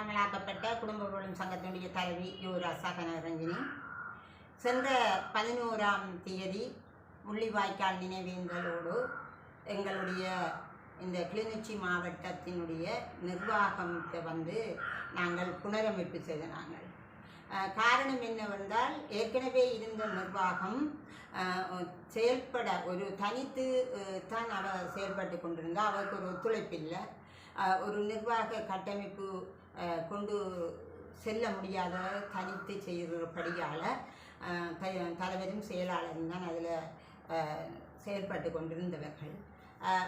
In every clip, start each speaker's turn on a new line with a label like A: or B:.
A: காணாமலாக்கப்பட்ட குடும்ப பொருளும் சங்கத்தினுடைய தலைவி யுவராசா கனகரஞ்சினி சென்ற பதினோராம் தேதி முள்ளிவாய்க்கால் நினைவேந்தலோடு எங்களுடைய இந்த கிளிநொச்சி மாவட்டத்தினுடைய நிர்வாகத்தை வந்து நாங்கள் புனரமைப்பு செய்த நாங்கள். காரணம் என்னவென்றால் ஏற்கனவே இருந்த நிர்வாகம் செயல்பட ஒரு தனித்து தான் அவ செயல்பட்டு கொண்டிருந்தால் அவருக்கு ஒரு ஒத்துழைப்பு இல்லை. ஒரு நிர்வாக கட்டமைப்பு கொண்டு செல்ல முடியாத தனித்து செய்கிறபடியால் தலைவரும் செயலாளரும் தான் அதில் செயல்பட்டு கொண்டிருந்தவர்கள்.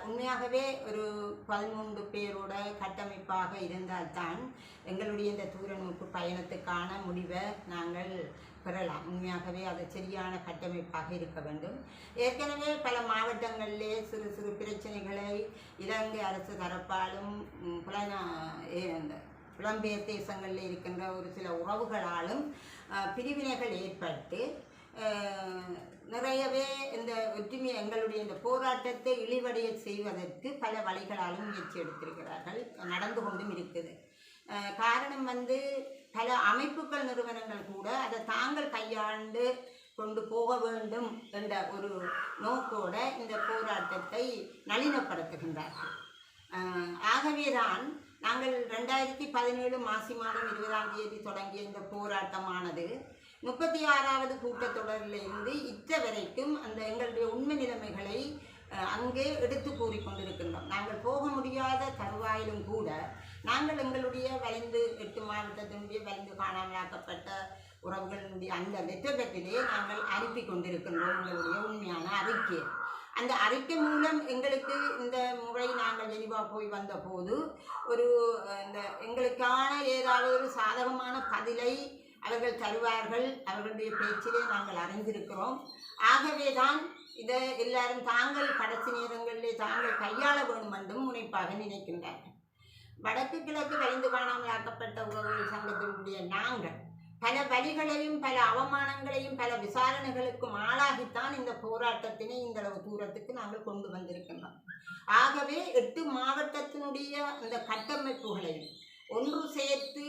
A: உண்மையாகவே ஒரு பதிமூன்று பேரோட கட்டமைப்பாக இருந்தால்தான் எங்களுடைய இந்த தூரநோக்கு பயணத்துக்கான முடிவை நாங்கள் பெறலாம். உண்மையாகவே அது சரியான கட்டமைப்பாக இருக்க வேண்டும். ஏற்கனவே பல மாவட்டங்களிலே சிறு சிறு பிரச்சனைகளை இலங்கை அரசு தரப்பாலும் புலனா புலன ஏ- புலம்பெயர் தேசங்களில் இருக்கின்ற ஒரு சில உறவுகளாலும் பிரிவினைகள் ஏற்பட்டு நிறையவே இந்த ஒற்றுமை எங்களுடைய இந்த போராட்டத்தை இழிவடைய செய்வதற்கு பல வழிகளாலும் முயற்சி எடுத்திருக்கிறார்கள். நடந்து கொண்டும் இருக்குது. காரணம் வந்து பல அமைப்புகள் நிறுவனங்கள் கூட அதை தாங்கள் கையாண்டு கொண்டு போக வேண்டும் என்ற ஒரு நோக்கோட இந்த போராட்டத்தை நளினப்படுத்துகின்றார்கள். ஆகவேதான் நாங்கள் ரெண்டாயிரத்தி பதினேழு மாசி மாதம் இருபதாம் தேதி தொடங்கிய இந்த போராட்டமானது முப்பத்தி ஆறாவது கூட்டத்தொடரிலிருந்து இத்தனை வரைக்கும் அந்த எங்களுடைய உண்மை நிலைமைகளை அங்கே எடுத்து கூறிக்கொண்டிருக்கின்றோம் நாங்கள் போக முடியாத தருவாயிலும் கூட நாங்கள் எங்களுடைய வளைந்து எட்டு மாவட்டத்தினுடைய வளைந்து காணாமலாக்கப்பட்ட உறவுகளினுடைய அந்த லெட்டர்பெட்டிலே நாங்கள் அனுப்பி கொண்டிருக்கின்றோம் எங்களுடைய உண்மையான அறிக்கை அந்த அறிக்கை மூலம் எங்களுக்கு இந்த முறை நாங்கள் ஜெனிவா போய் வந்தபோது ஒரு இந்த எங்களுக்கான ஏதாவது ஒரு சாதகமான பதிலை அவர்கள் தருவார்கள். அவர்களுடைய பேச்சிலே நாங்கள் அறிந்திருக்கிறோம். ஆகவே தான் இதை எல்லாரும் தாங்கள் கடைசி நேரங்களிலே தாங்கள் கையாள வேண்டும் என்றும் முனைப்பாக நினைக்கின்றார்கள். வடக்கு கிழக்கு வரைந்து காணாமல் ஆக்கப்பட்ட உறவுகள் சங்கத்தினுடைய நாங்கள் பல வழிகளையும் பல அவமானங்களையும் பல விசாரணைகளுக்கும் ஆளாகித்தான் இந்த போராட்டத்தினை இந்த அளவு தூரத்துக்கு நாங்கள் கொண்டு வந்திருக்கின்றோம். ஆகவே எட்டு மாவட்டத்தினுடைய அந்த கட்டமைப்புகளையும் ஒன்று சேர்த்து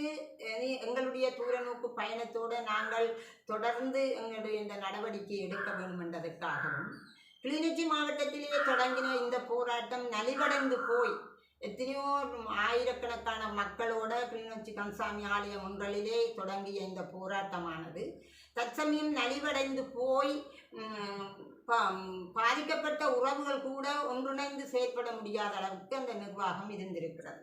A: எங்களுடைய எங்களுடைய தூரநோக்கு பயணத்தோடு நாங்கள் தொடர்ந்து எங்களுடைய இந்த நடவடிக்கை எடுக்க வேண்டும் என்பதற்காகவும் கிளிநொச்சி மாவட்டத்திலேயே தொடங்கின இந்த போராட்டம் நலிவடைந்து போய் எத்தனையோ ஆயிரக்கணக்கான மக்களோட கிளிநொச்சி கம்சாமி ஆலயம் ஒன்றலிலே தொடங்கிய இந்த போராட்டமானது தற்சமயம் நலிவடைந்து போய் பா- பாதிக்கப்பட்ட உறவுகள் கூட ஒன்றிணைந்து செயற்பட முடியாத அளவுக்கு அந்த நிர்வாகம் இருந்திருக்கிறது.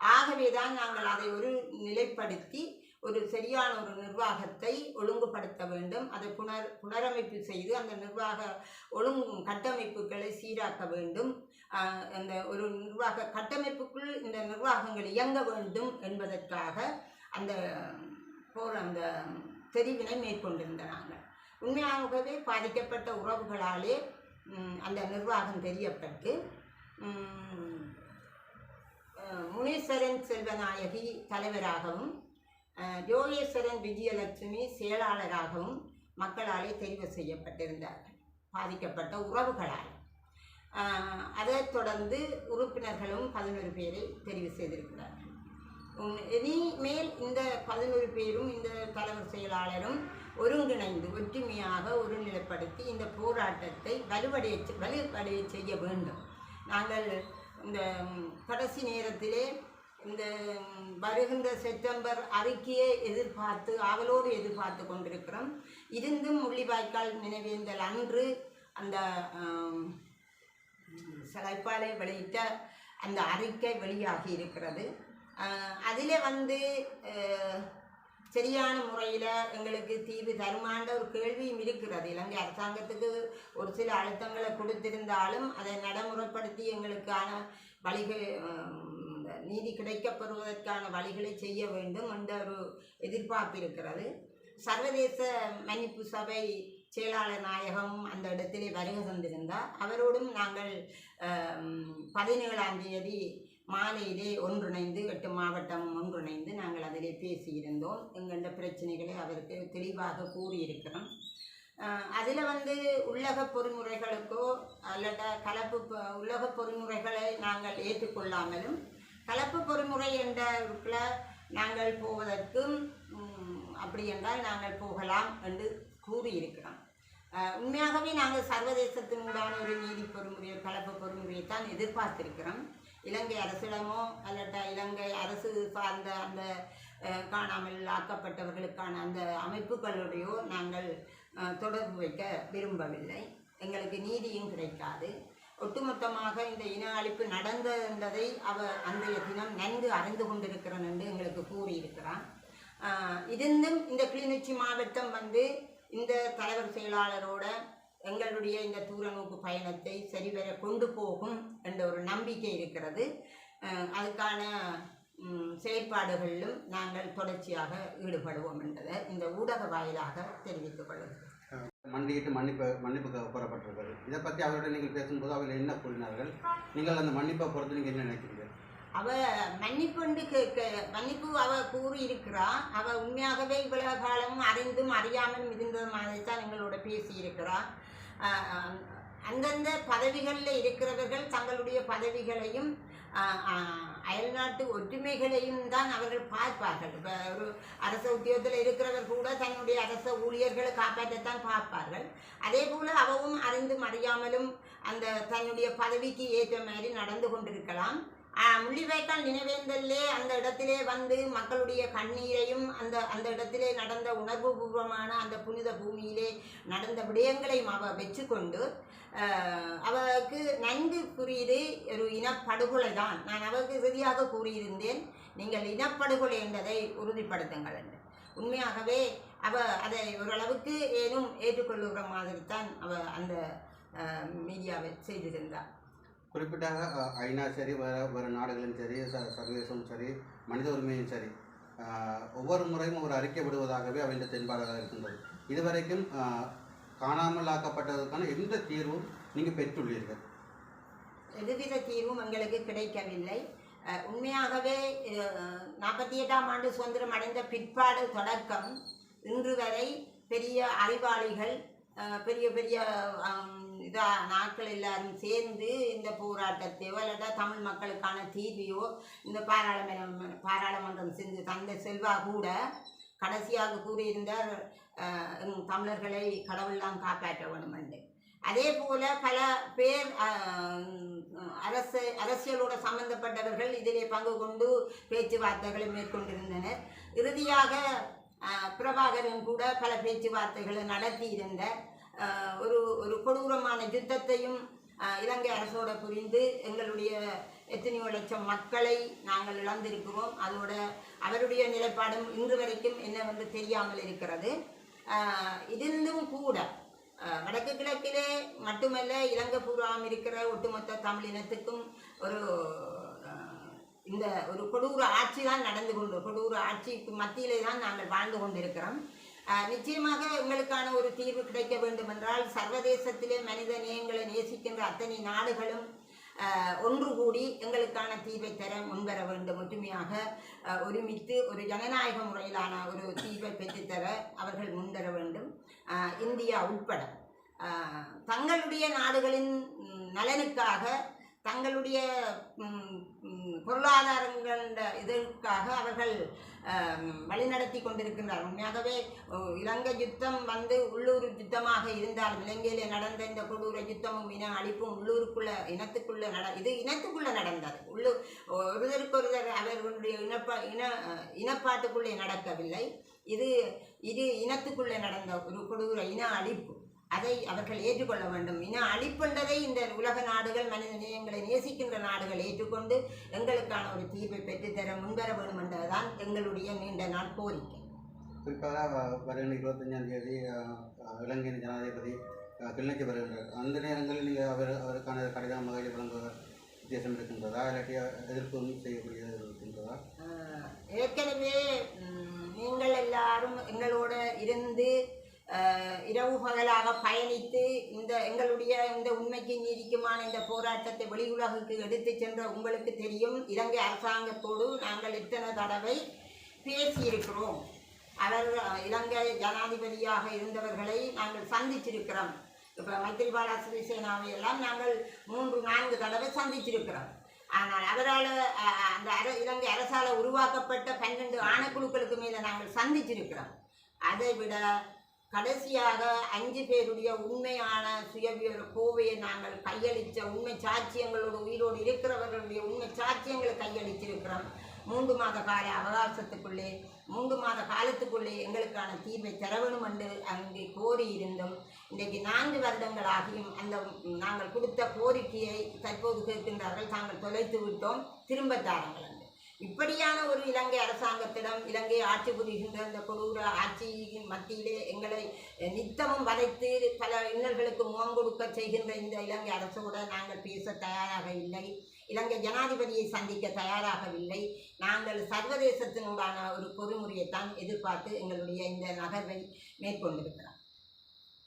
A: ஆகவே தான் நாங்கள் அதை ஒரு நிலைப்படுத்தி ஒரு சரியான ஒரு நிர்வாகத்தை ஒழுங்குபடுத்த வேண்டும். அதை புனர் புனரமைப்பு செய்து அந்த நிர்வாக ஒழுங்கு கட்டமைப்புகளை சீராக்க வேண்டும். அந்த ஒரு நிர்வாக கட்டமைப்புக்குள் இந்த நிர்வாகங்கள் இயங்க வேண்டும் என்பதற்காக அந்த போர் அந்த தெரிவினை மேற்கொண்டிருந்தாங்க உண்மையாகவே பாதிக்கப்பட்ட உறவுகளாலே அந்த நிர்வாகம் தெரியப்பட்டு முனீஸ்வரன் செல்வநாயகி தலைவராகவும் யோகேஸ்வரன் விஜயலட்சுமி செயலாளராகவும் மக்களாலே தெரிவு செய்யப்பட்டிருந்தார்கள். பாதிக்கப்பட்ட உறவுகளால். அதைத் தொடர்ந்து உறுப்பினர்களும் பதினொரு பேரை தெரிவு செய்திருக்கிறார்கள். இனிமேல் இந்த பதினொரு பேரும் இந்த தலைவர் செயலாளரும் ஒருங்கிணைந்து ஒற்றுமையாக ஒருநிலைப்படுத்தி இந்த போராட்டத்தை வலுவடைய வலுவடைய செய்ய வேண்டும். நாங்கள் இந்த கடைசி நேரத்திலே இந்த வருகின்ற செப்டம்பர் அறிக்கையை எதிர்பார்த்து ஆவலோடு எதிர்பார்த்து கொண்டிருக்கிறோம். இருந்தும் முள்ளிவாய்க்கால் நினைவேந்தல் அன்று அந்த ஆம், சலைப்பாலை வெளியிட்ட அந்த அறிக்கை வெளியாகி இருக்கிறது. அதில் வந்து சரியான முறையில் எங்களுக்கு தீர்வு தருமான்ற ஒரு கேள்வியும் இருக்கிறது. இலங்கை அரசாங்கத்துக்கு ஒரு சில அழுத்தங்களை கொடுத்திருந்தாலும் அதை நடைமுறைப்படுத்தி எங்களுக்கான வழிகள் நீதி கிடைக்கப்பெறுவதற்கான வழிகளை செய்ய வேண்டும் என்ற ஒரு எதிர்பார்ப்பு இருக்கிறது. சர்வதேச மன்னிப்பு சபை செயலாளர் நாயகம் அந்த இடத்திலே வருகை தந்திருந்தார். அவரோடும் நாங்கள் பதினேழாம் தேதி மாலையிலே ஒன்றிணைந்து எட்டு மாவட்டம் ஒன்றிணைந்து நாங்கள் அதிலே பேசியிருந்தோம். எங்கெண்ட பிரச்சனைகளை அவருக்கு தெளிவாக கூறியிருக்கிறோம். அதில் வந்து உள்ளக பொறிமுறைகளுக்கோ அல்லது கலப்பு பொ- உள்ளக பொறிமுறைகளை நாங்கள் ஏற்றுக்கொள்ளாமலும் கலப்பு பொறிமுறை என்ற உறுப்பில் நாங்கள் போவதற்கும் அப்படி என்றால் நாங்கள் போகலாம் என்று கூறியிருக்கிறோம். உண்மையாகவே நாங்கள் சர்வதேசத்தினூடான ஒரு நீதி பொறுமுறையை கலப்பு பொறுமுறையை தான் எதிர்பார்த்திருக்கிறோம். இலங்கை அரசிடமோ அல்லட்ட இலங்கை அரசு சார்ந்த அந்த காணாமல் ஆக்கப்பட்டவர்களுக்கான அந்த அமைப்புகளுடையோ நாங்கள் தொடர்பு வைக்க விரும்பவில்லை. எங்களுக்கு நீதியும் கிடைக்காது. ஒட்டுமொத்தமாக இந்த இன அழிப்பு நடந்தது என்பதை அவ அன்றைய தினம் நன்கு அறிந்து கொண்டிருக்கிறான் என்று எங்களுக்கு கூறியிருக்கிறான். இருந்தும் இந்த கிளிநொச்சி மாவட்டம் வந்து இந்த தலைவர் செயலாளரோட எங்களுடைய இந்த தூரநோக்கு பயணத்தை சரிவர கொண்டு போகும் என்ற ஒரு நம்பிக்கை இருக்கிறது. அதுக்கான செயற்பாடுகளிலும் நாங்கள் தொடர்ச்சியாக ஈடுபடுவோம் என்பதை இந்த ஊடக வாயிலாக தெரிவித்துக் கொள்கிறேன்.
B: மண்டியிட்டு மன்னிப்பு மன்னிப்பு கோ- கோரப்பட்டிருக்கிறது இதை பற்றி அவர்கிட்ட நீங்கள் பேசும்போது அவர்கள் என்ன கூறினார்கள்? நீங்கள் அந்த மன்னிப்பை பொறுத்து நீங்கள் என்ன நினைக்கிறீங்க
A: அவ மன்னிப்புண்டு கேட்க மன்னிப்பு அவ கூறி இருக்கிறா அவ உண்மையாகவே இவ்வளவு காலமும் அறிந்தும் அறியாமலும் இருந்த மாதிரி தான் எங்களோட பேசி இருக்கிறா அந்தந்த பதவிகளில் இருக்கிறவர்கள் தங்களுடைய பதவிகளையும் அயல்நாட்டு ஒற்றுமைகளையும் தான் அவர்கள் பார்ப்பார்கள். இப்போ ஒரு அரச உத்தியோகத்தில் இருக்கிறவர் கூட தன்னுடைய அரச ஊழியர்களை காப்பாற்றத்தான் பார்ப்பார்கள். அதே போல அவவும் அறிந்தும் அறியாமலும் அந்த தன்னுடைய பதவிக்கு ஏற்ற மாதிரி நடந்து கொண்டிருக்கலாம். முள்ளிவாய்க்கால் நினைவேந்தல்லே அந்த இடத்திலே வந்து மக்களுடைய கண்ணீரையும் அந்த அந்த இடத்திலே நடந்த உணர்வுபூர்வமான அந்த புனித பூமியிலே நடந்த விடயங்களையும் அவ வச்சுக்கொண்டு அவளுக்கு நன்கு புரியுது ஒரு இனப்படுகொலை தான். நான் அவளுக்கு இறுதியாக கூறியிருந்தேன் நீங்கள் இனப்படுகொலை என்பதை உறுதிப்படுத்துங்கள் என்று. உண்மையாகவே அவ அதை ஓரளவுக்கு ஏனும் ஏற்றுக்கொள்ளுகிற மாதிரி தான் அவ அந்த மீடியாவை செய்திருந்தார்
B: குறிப்பிட்டாக ஐநா சரி வேறு வேறு நாடுகளும் சரி ச சர்வதேசமும் சரி மனித உரிமையும் சரி ஒவ்வொரு முறையும் ஒரு அறிக்கை விடுவதாகவே அவன் தென்பாடாக இருக்கின்றது. இதுவரைக்கும் காணாமல் ஆக்கப்பட்டதற்கான எந்த தீர்வும் நீங்கள் பெற்றுள்ளீர்கள்?
A: எதுவித தீர்வும் எங்களுக்கு கிடைக்கவில்லை. உண்மையாகவே நாற்பத்தி எட்டாம் ஆண்டு சுதந்திரம் அடைந்த பிற்பாடு தொடக்கம் இன்று வரை பெரிய அறிவாளிகள் பெரிய பெரிய இதாக இதா நாட்கள் எல்லாரும் சேர்ந்து இந்த போராட்டத்தையோ அல்லது தமிழ் மக்களுக்கான தீர்வையோ இந்த பாராளுமன்றம் பாராளுமன்றம் சென்று தந்த செல்வா கூட கடைசியாக கூறியிருந்தார் தமிழர்களை கடவுள்தான் காப்பாற்ற வேண்டும் என்று அதே போல பல பேர் அரசு அரசியலோட சம்பந்தப்பட்டவர்கள் இதிலே பங்கு கொண்டு பேச்சுவார்த்தைகளை மேற்கொண்டிருந்தனர். இறுதியாக பிரபாகரன் கூட பல பேச்சுவார்த்தைகளை நடத்தி இருந்த ஒரு ஒரு கொடூரமான யுத்தத்தையும் இலங்கை அரசோட புரிந்து எங்களுடைய எத்தனையோ லட்சம் மக்களை நாங்கள் இழந்திருக்கிறோம். அதோட அவருடைய நிலைப்பாடும் இன்று வரைக்கும் என்னவென்று தெரியாமல் இருக்கிறது. இருந்தும் கூட வடக்கு கிழக்கிலே மட்டுமல்ல இலங்கை பூராம் இருக்கிற ஒட்டுமொத்த தமிழ் இனத்துக்கும் ஒரு இந்த ஒரு கொடூர ஆட்சி தான் நடந்து கொண்டு கொடூர ஆட்சிக்கு மத்தியிலே தான் நாங்கள் வாழ்ந்து கொண்டிருக்கிறோம். நிச்சயமாக எங்களுக்கான ஒரு தீர்வு கிடைக்க வேண்டும் என்றால் சர்வதேசத்திலே மனித நேயங்களை நேசிக்கின்ற அத்தனை நாடுகளும் ஒன்று கூடி எங்களுக்கான தீர்வை தர முன்வர வேண்டும். ஒற்றுமையாக ஒருமித்து ஒரு ஜனநாயக முறையிலான ஒரு தீர்வை பெற்றுத்தர அவர்கள் முன்வர வேண்டும். இந்தியா உட்பட. தங்களுடைய நாடுகளின் நலனுக்காக தங்களுடைய பொருளாதாரங்கள் இதற்காக அவர்கள் வழிநடத்தி கொண்டிருக்கின்றார். உண்மையாகவே இலங்கை யுத்தம் வந்து உள்ளூர் யுத்தமாக இருந்தாலும் இலங்கையிலே நடந்த இந்த கொடூர யுத்தமும் இன அழிப்பும் உள்ளூருக்குள்ள இனத்துக்குள்ள நட இது இனத்துக்குள்ள நடந்தது. உள்ளூர் ஒருவருக்கொருவர் அவர்களுடைய இனப்பா இன இனப்பாட்டுக்குள்ளே நடக்கவில்லை. இது இது இனத்துக்குள்ளே நடந்த ஒரு கொடூர இன அழிப்பு. அதை அவர்கள் ஏற்றுக்கொள்ள வேண்டும். இன அழிப்புன்றதை இந்த உலக நாடுகள் மனித நேயங்களை நேசிக்கின்ற நாடுகள் ஏற்றுக்கொண்டு எங்களுக்கான ஒரு தீர்வை பெற்றுத்தர முன்வர வேண்டும் என்பதுதான் எங்களுடைய நீண்ட நாள் கோரிக்கை.
B: குறிப்பாக அஹ், வருகின்ற இருபத்தஞ்சாம் தேதி இலங்கையின் ஜனாதிபதி கிளிநொச்சி வருகின்றார். அந்த நேரங்களில் நீங்கள் அவர் அவருக்கான கடிதம் மகளிர் வழங்க உத்தேசம் இருக்கின்றதா? இல்லாட்டி எதிர்ப்பு செய்யக்கூடியது இருக்கின்றதா
A: ஆஹ் ஏற்கனவே ம், நீங்கள் எல்லாரும் எங்களோட இருந்து ஆஹ், இரவு பகலாக பயணித்து இந்த எங்களுடைய இந்த உண்மைக்கு நீதிக்குமான இந்த போராட்டத்தை வெளி உலகுக்கு எடுத்து சென்ற உங்களுக்கு தெரியும். இலங்கை அரசாங்கத்தோடு நாங்கள் இத்தனை தடவை பேசியிருக்கிறோம். அவர் இலங்கை ஜனாதிபதியாக இருந்தவர்களை நாங்கள் சந்திச்சிருக்கிறோம். இப்போ மைத்திரிபால சிறிசேனாவை எல்லாம் நாங்கள் மூன்று நான்கு தடவை சந்திச்சிருக்கிறோம். ஆனால் அவரால் அந்த அர இலங்கை அரசால் உருவாக்கப்பட்ட பன்னெண்டு ஆணைக்குழுக்களுக்கு மேலே நாங்கள் சந்திச்சிருக்கிறோம். அதை விட கடைசியாக அஞ்சு பேருடைய உண்மையான சுயவிவர கோவையை நாங்கள் கையளித்த உண்மை சாட்சியங்களோட உயிரோடு இருக்கிறவர்களுடைய உண்மை சாட்சியங்களை கையளிச்சிருக்கிறோம் மூன்று மாத கால அவகாசத்துக்குள்ளே மூன்று மாத காலத்துக்குள்ளே எங்களுக்கான தீர்வை தரவணும் என்று அங்கே கோரி இன்றைக்கு நான்கு வருடங்களாகியும் அந்த நாங்கள் கொடுத்த கோரிக்கையை தற்போது கேட்கின்றார்கள். தாங்கள் தொலைத்து விட்டோம். திரும்ப தாருங்கள். இப்படியான ஒரு இலங்கை அரசாங்கத்திடம் இலங்கை ஆட்சி புரிகின்ற இந்த கொடூர ஆட்சியின் மத்தியிலே எங்களை நித்தமும் வதைத்து பல இன்னல்களுக்கு முகம் கொடுக்க செய்கின்ற இந்த இலங்கை அரசோடு நாங்கள் பேச தயாராக இல்லை. இலங்கை ஜனாதிபதியை சந்திக்க தயாராகவில்லை. நாங்கள் சர்வதேசத்தினுடான ஒரு பொறிமுறையைத்தான் எதிர்பார்த்து எங்களுடைய இந்த நகர்வை மேற்கொண்டிருக்கிறோம்.